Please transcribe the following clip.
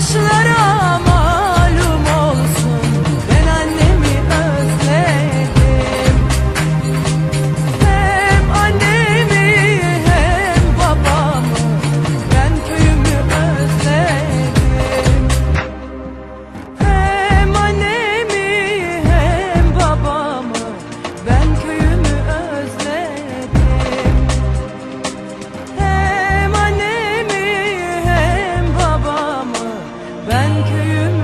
bakışlara köyüm